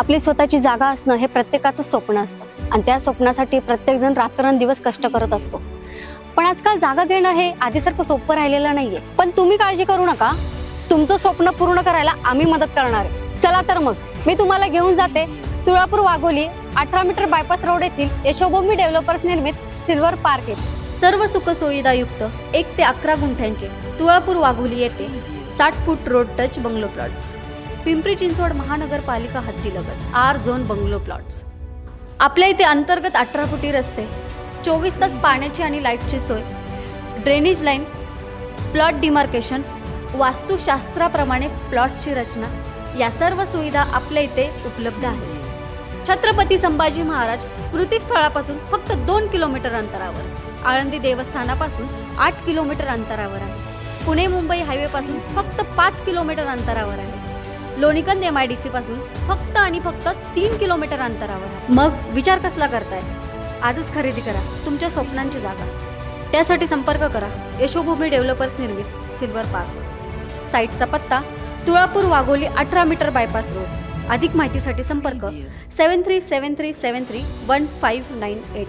आपली स्वतःची जागा असणं हे प्रत्येकाचं स्वप्न असतं. आणि त्या स्वप्नासाठी प्रत्येकजण रात्रंदिवस कष्ट करत असतो. पण आजकाल जागा घेणं हे आधीसारखं सोपं राहिलेलं नाहीये. पण तुम्ही काळजी करू नका. तुमचं स्वप्न पूर्ण करायला आम्ही मदत करणार आहे. चला तर मग मी तुम्हाला घेऊन जाते. तुळापूर वाघोली अठरा मीटर बायपास रोड येथील यशोभूमी डेव्हलपर्स निर्मित सिल्वर पार्क येथे. सर्व सुख सुविधायुक्त एक ते अकरा गुंठ्यांचे तुळापूर वाघोली येथे साठ foot road touch bungalow plots. Pimpri Chinchwad महानगरपालिका हद्दीलगत आर झोन बंगलो प्लॉट्स. आपल्या इथे अंतर्गत अठरा फुटी रस्ते चोवीस तास पाण्याची आणि लाईटची सोय ड्रेनेज लाईन प्लॉट डिमार्केशन वास्तुशास्त्राप्रमाणे प्लॉटची रचना या सर्व सुविधा आपल्या इथे उपलब्ध आहेत. छत्रपती संभाजी महाराज स्मृतीस्थळापासून फक्त दोन किलोमीटर अंतरावर आळंदी देवस्थानापासून आठ किलोमीटर अंतरावर आहे. पुणे मुंबई हायवेपासून फक्त पाच किलोमीटर अंतरावर आहे. Lonikand M I D C पासून फक्त आणि फक्त तीन किलोमीटर अंतरावर. मग विचार कसला करताय? आजच खरेदी करा. तुमच्या स्वप्नांची जागा. त्यासाठी संपर्क करा. यशोभूमी डेव्हलपर्स निर्मित सिल्वर पार्क. साईटचा पत्ता तुळापूर वाघोली अठरा मीटर बायपास रोड. अधिक माहितीसाठी संपर्क seven three seven three seven three one five nine eight.